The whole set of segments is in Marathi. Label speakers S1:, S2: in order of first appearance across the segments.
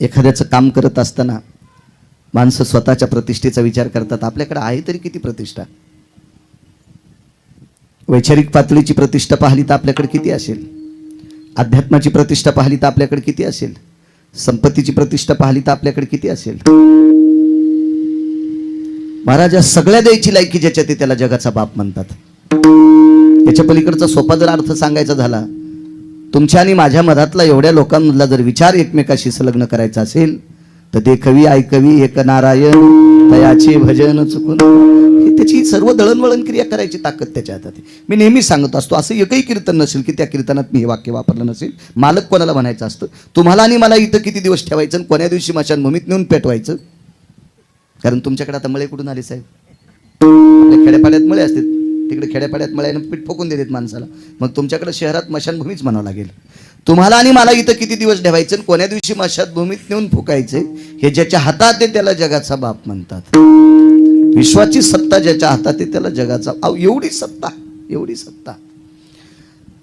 S1: एखाद्याचं काम करत असताना माणसं स्वतःच्या प्रतिष्ठेचा विचार करतात. आपल्याकडे आहे तरी किती प्रतिष्ठा? वैचारिक पातळीची प्रतिष्ठा पाहिली तर आपल्याकडे किती असेल? अध्यात्माची प्रतिष्ठा पाहिली तर आपल्याकडे किती असेल? संपत्तीची प्रतिष्ठा पाहिली तर आपल्याकडे किती असेल? महाराज सगळ्या द्यायची लायकी ज्याच्या ते त्याला जगाचा बाप म्हणतात. याच्या पलीकडचा सोपा जर अर्थ सांगायचा झाला तुमच्या आणि माझ्या मधातला एवढ्या लोकांमधला जर विचार एकमेकाशी संलग्न करायचा असेल तर ते कवी ऐकवी एक नारायण तयाचे भजन चुकून. हे त्याची सर्व दळणवळण क्रिया करायची ताकद त्याच्या हातात मी नेहमी सांगत असतो असं एकही कीर्तन नसेल की त्या कीर्तनात मी हे वाक्य वापरलं नसेल. मालक कोणाला म्हणायचं असतं? तुम्हाला आणि मला इथं किती दिवस ठेवायचं आणि कोण्या दिवशी मशानभूमीत नेऊन पेटवायचं? कारण तुमच्याकडे आता मळे कुठून आले साहेब? खेड्यापाड्यात मळे असतील तिकडे खेड्यापाड्यात मळ्यानं पीठ ठोकून देतात माणसाला. मग तुमच्याकडे शहरात मशानभूमीच म्हणावं लागेल. तुम्हाला आणि मला इथं किती दिवस ठेवायचं आणि कोण्या दिवशी मशानभूमीत नेऊन फुकायचे हे ज्याच्या हातात आहे त्याला जगाचा बाप म्हणतात. विश्वाची सत्ता ज्याच्या हातात आहे त्याला जगाचा एवढी सत्ता एवढी सत्ता.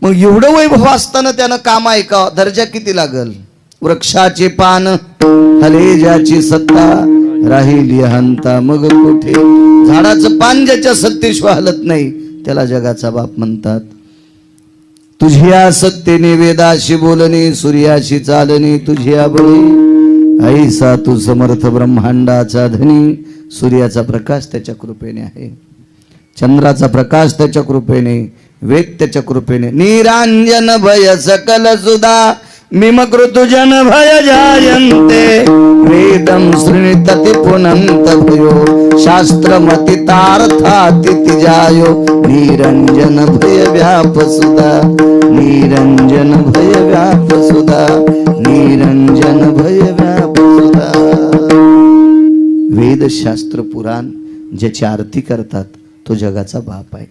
S1: मग एवढं वैभव असताना त्यानं काम ऐका दर्जा किती लागल? वृक्षाचे पान हले ज्याची सत्ता. राहिली हंता मग कुठे? झाडाचं पान ज्याच्या सत्तेशिवाय हलत नाही त्याला जगाचा बाप म्हणतात. तुझ्या सत्तेने वेदाशी बोलणे सूर्याशी चालणे तुझ्या बळी. ऐसा तू समर्थ ब्रह्मांडाचा धनी. सूर्याचा प्रकाश त्याच्या कृपेने आहे. चंद्राचा प्रकाश त्याच्या कृपेने. वेद त्याच्या कृपेने. निरांजन भय सकल सुधा. मिमकृतुजन भय जायन्ते वेदं शृणितति पुनन्त भयो निरञ्जन भय व्यापसुदा निरञ्जन भय व्यापसुदा निरञ्जन भय व्यापसुदा वेदशास्त्र पुराण ज्याची आरती करतात तो जगाचा बाप आहे.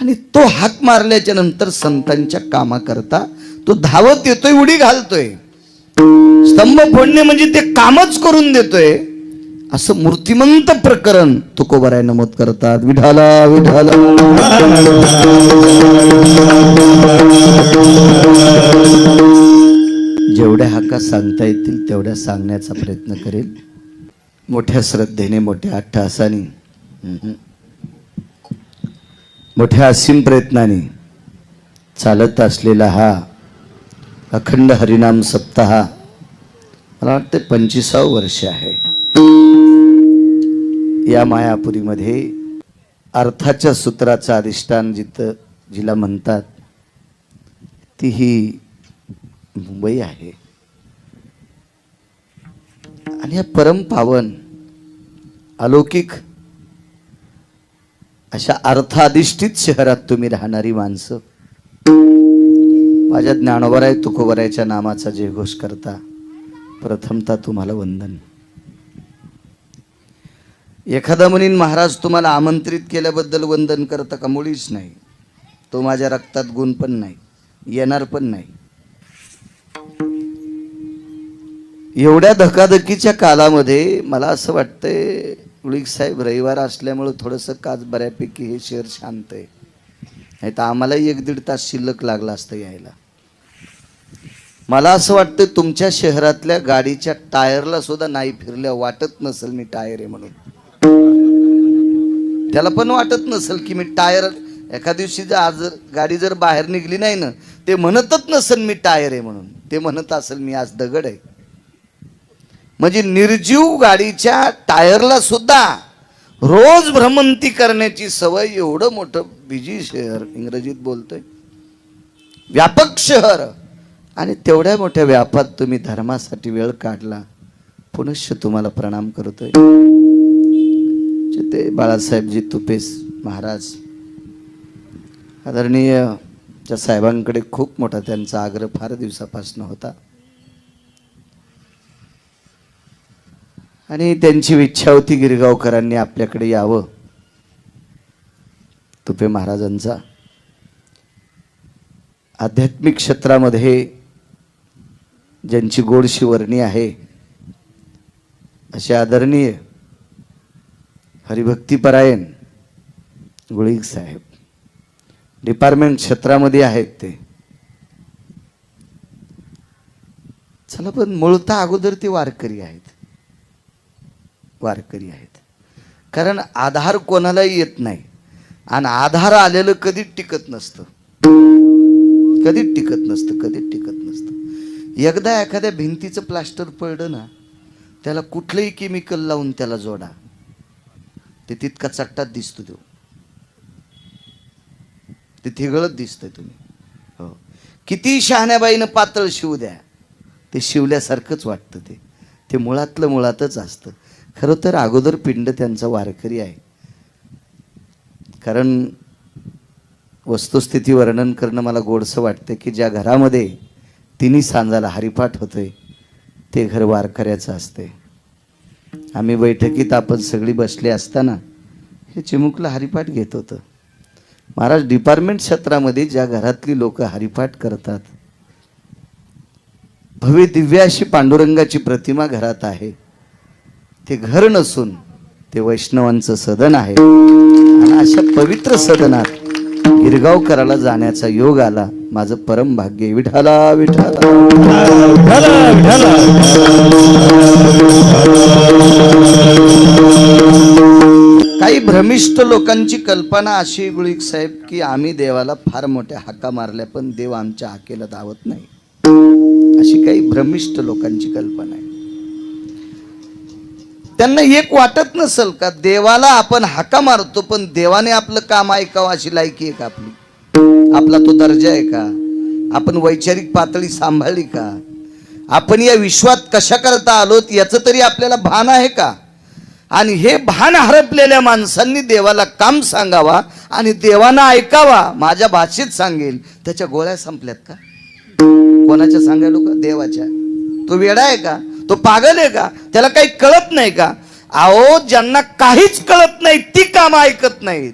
S1: आणि तो हाक मारल्याच्या नंतर संतांच्या कामाकरता तो धावत येतोय उडी घालतोय. स्तंभ फोडणे म्हणजे ते कामच करून देतोय. असं मूर्तिमंत प्रकरण तुकोबराय नमूद करतात. विढाला विढाला जेवढ्या हाका सांगता येतील तेवढ्या सांगण्याचा प्रयत्न करेल. मोठ्या श्रद्धेने मोठ्या अट्टहासाने मोठ्या असीम प्रयत्नाने चालत असलेला हा अखंड हरिनाम सप्ताह. मला वाटतं पंचवीसावं वर्ष आहे. या मायापुरीमध्ये अर्थाच्या सूत्राचं अधिष्ठान जिथं जिला म्हणतात ती ही मुंबई आहे. आणि या परम पावन अलौकिक अशा अर्थाधिष्ठित शहरात तुम्ही राहणारी माणसं. माझ्या ज्ञानोबराय तुकोबरायच्या नामाचा जयघोष करता. प्रथमता तुम्हाला वंदन. एखादा म्हणीन महाराज तुम्हाला आमंत्रित केल्याबद्दल वंदन करता का? मुळीच नाही. तो माझ्या रक्तात गुण पण नाही. येणार पण नाही. एवढ्या धकाधकीच्या कालामध्ये मला असं वाटतंय उळीक साहेब रविवार असल्यामुळं थोडंसं काच बऱ्यापैकी हे शहर शांत आहे. नाही तर आम्हालाही एक दीड तास शिल्लक लागला असतं यायला. मला असं वाटतं तुमच्या शहरातल्या गाडीच्या टायरला सुद्धा नाही फिरल्या वाटत नसेल मी टायर आहे म्हणून. त्याला पण वाटत नसेल की मी टायर एका दिवशी जर आज जर गाडी जर बाहेर निघली नाही ना ते म्हणतच नसेल मी टायर आहे म्हणून. ते म्हणत असेल मी आज दगड आहे. म्हणजे निर्जीव गाडीच्या टायरला सुद्धा रोज भ्रमंती करण्याची सवय एवढं मोठं. बिजी शहर इंग्रजीत बोलतोय. व्यापक शहर. आणि तेवढ्या मोठ्या व्यापात तुम्ही धर्मासाठी वेळ काढला. पुनश्च तुम्हाला प्रणाम करतोय. ते बाळासाहेबजी तुपेस महाराज. आदरणीय त्या साहेबांकडे खूप मोठा त्यांचा आग्रह फार दिवसापासून होता. आणि त्यांची इच्छा होती गिरगावकरांनी आपल्याकडे यावं. तुपे महाराजांचा. आध्यात्मिक क्षेत्रामध्ये ज्यांची गोडशी वर्णी आहे असे आदरणीय हरिभक्तीपरायण गुळीक साहेब. डिपार्टमेंट क्षेत्रामध्ये आहेत ते. चला पण मूळता अगोदर ते वारकरी आहेत. वारकरी आहेत. कारण आधार कोणालाही येत नाही. आणि आधार आलेलं कधीच टिकत नसतं. कधीच टिकत नसतं कधीच टिकत नसतं. एकदा एखाद्या भिंतीचं प्लास्टर पडलं ना त्याला कुठलंही केमिकल लावून त्याला जोडा. ते तितका चट्टात दिसतो तो. ते थिगळत दिसतंय तुम्ही. हो. किती शहाण्याबाईनं पातळ शिवू द्या. ते शिवल्यासारखंच वाटतं ते. ते मुळातलं मुळातच असतं. खरं तर अगोदर पिंड त्यांचा वारकरी आहे. कारण वस्तुस्थिती वर्णन करणं मला गोडसं वाटतं की ज्या घरामध्ये तिन्ही सांजाला हरिपाठ होतोय ते घर वारकऱ्याचं असते आम्ही बैठकीत आपण सगळी बसले असताना हे चिमुकला हरिपाठ घेत होतं. महाराज डिपार्टमेंट क्षेत्रामध्ये ज्या घरातली लोक हरिपाठ करतात भव्य दिव्य अशी पांडुरंगाची प्रतिमा घरात आहे. ते घर नसून ते वैष्णवांचं सदन आहे. आणि अशा पवित्र सदनात गिरगावकराला जाण्याचा योग आला माझं परम भाग्य. विठाला विठाला काही भ्रमिष्ट लोकांची कल्पना अशी गुळीक साहेब की आम्ही देवाला फार मोठ्या हाका मारल्या पण देव आमच्या हाकेला धावत नाही. अशी काही भ्रमिष्ट लोकांची कल्पना आहे. त्यांना एक वाटत नसल का देवाला आपण हाका मारतो पण देवाने आपलं काम ऐकावं अशी लायकी आहे का आपली? आपला तो दर्जा आहे का? आपण वैचारिक पातळी सांभाळली का? आपण या विश्वात कशा करता आलोत याचं तरी आपल्याला भान आहे का? आणि हे भान हरपलेल्या माणसांनी देवाला काम सांगावा आणि देवाना ऐकावा माझ्या भाषेत सांगेल. त्याच्या गोळ्या संपल्यात का? कोणाच्या सांगायलो का देवाच्या. तो वेडा आहे का? तो पागल आहे का? त्याला काही कळत नाही का? अहो ज्यांना काहीच कळत नाही ती काम ऐकत नाहीत.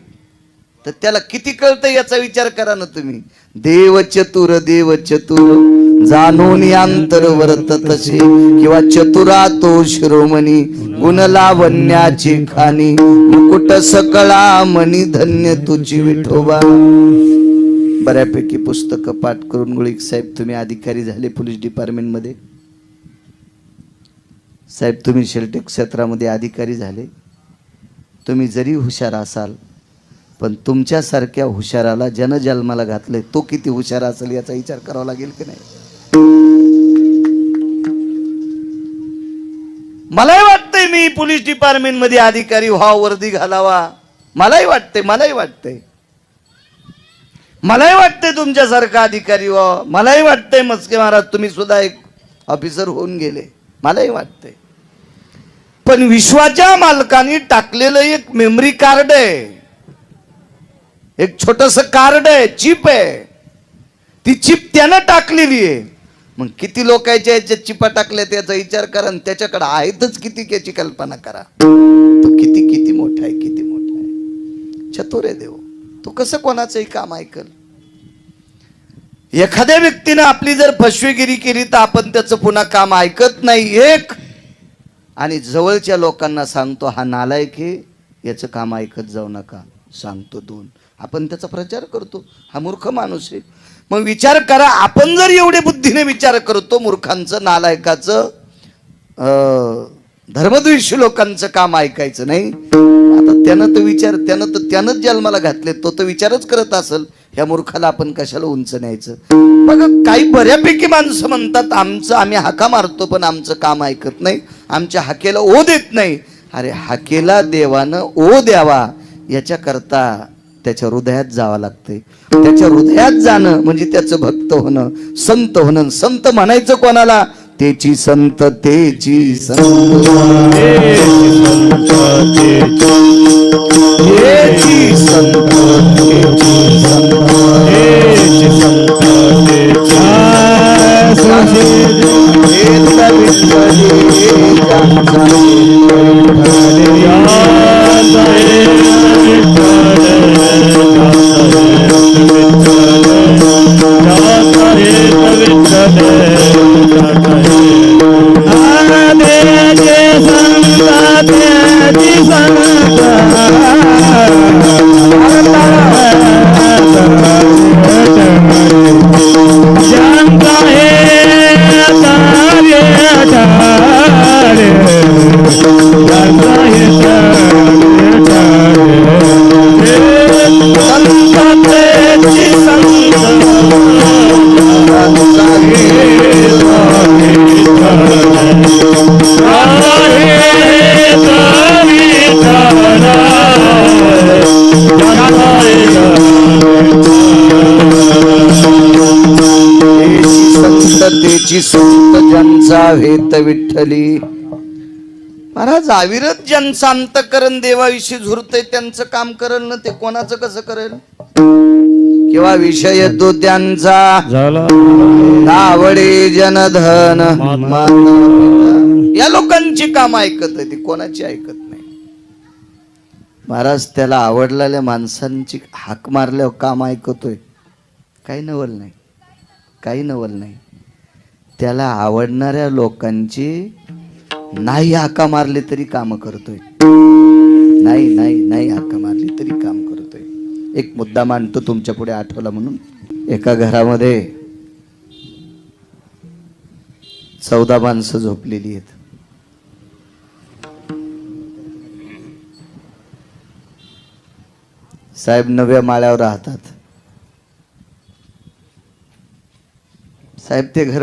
S1: तर त्याला किती कळतं याचा विचार करा ना तुम्ही. देव चतुर देव चतुर जाणून अंतर वर्त तसे. किंवा चतुरा तो शिरोमणी गुण लावण्याची खाणी. मुकुट सकळा मणी धन्य तुझी विठोबा. बऱ्यापैकी पुस्तकं पाठ करून गुळीक साहेब तुम्ही अधिकारी झाले पोलीस डिपार्टमेंटमध्ये. साहेब तुम्ही शेलटेक क्षेत्रामध्ये अधिकारी झाले. तुम्ही जरी हुशार असाल पण तुमच्यासारख्या हुशाराला जनजन्माला घातले तो किती हुशार असेल याचा विचार करावा लागेल की नाही? मलाही वाटतंय मी पोलीस डिपार्टमेंटमध्ये अधिकारी व्हा वर्दी घालावा. मलाही वाटतंय मलाही वाटतंय. मलाही वाटतंय तुमच्यासारखा अधिकारी व्हा मलाही वाटतंय मस्के महाराज तुम्ही सुद्धा एक ऑफिसर होऊन गेले. मलाही वाटतंय. पण विश्वाच्या मालकाने टाकलेलं एक मेमरी कार्ड आहे. एक छोटस कार्ड आहे चिप आहे. ती चिप त्यानं टाकलेली आहे. मग किती लोकांच्या याच्यात चिपा टाकल्या त्याचा विचार करा आणि त्याच्याकडे आहेतच किती याची कल्पना करा. तो किती किती मोठा आहे किती मोठा आहे. चतुर आहे देव. तो कसं कोणाचंही काम ऐकल? एखाद्या व्यक्तीनं आपली जर फसवेगिरी केली तर आपण त्याचं पुन्हा काम ऐकत नाही. एक आणि जवळच्या लोकांना सांगतो हा नालायक आहे याचं काम ऐकत जाऊ नका. सांगतो दोन. आपण त्याचा प्रचार करतो. हा मूर्ख माणूस आहे. मग विचार करा आपण जर एवढे बुद्धीने विचार करतो मूर्खांचं नालायकाचं अं, धर्मद्वेषी लोकांचं काम ऐकायचं नाही. आता त्यानं तो विचार त्यानं तर त्यानंच जन्माला घातले तो तर विचारच करत असेल ह्या मूर्खाला आपण कशाला उंच न्यायचं? बघा काही बऱ्यापैकी माणसं म्हणतात आमचं आम्ही हाका मारतो पण आमचं काम ऐकत नाही. आमच्या हाकेला ओ देत नाही. अरे हाकेला देवानं ओ द्यावा याच्याकरता त्याच्या हृदयात जावं लागतंय. त्याच्या हृदयात जाणं म्हणजे त्याचं भक्त होणं संत होणं. संत म्हणायचं कोणाला? तेची संत तेची संत. तेची संत त्याची सूत ज्यांचा हेत विठ्ठली. महाराज अविरत ज्यांचं अंतकरण देवाविषयी झुरतय त्यांचं काम करल ना ते? कोणाचं कसं करेल? किंवा विषय तो त्यांचा? आवडे जनधन. या लोकांची काम ऐकत आहे ती कोणाची ऐकत नाही? महाराज त्याला आवडलेल्या माणसांची हाक मारल्यावर काम ऐकतोय. काही नवल नाही. काही नवल नाही. त्याला आवडणाऱ्या लोकांची नाही हाका मारली तरी काम करतोय. नाही नाही नाही हाका मारली तरी काम करतोय. एक मुद्दा मांडतो तुमच्यापुढे आठवला म्हणून. एका घरामध्ये चौदा माणसं झोपलेली आहेत. साहेब नव्या माळ्यावर राहतात. साहेब ते घर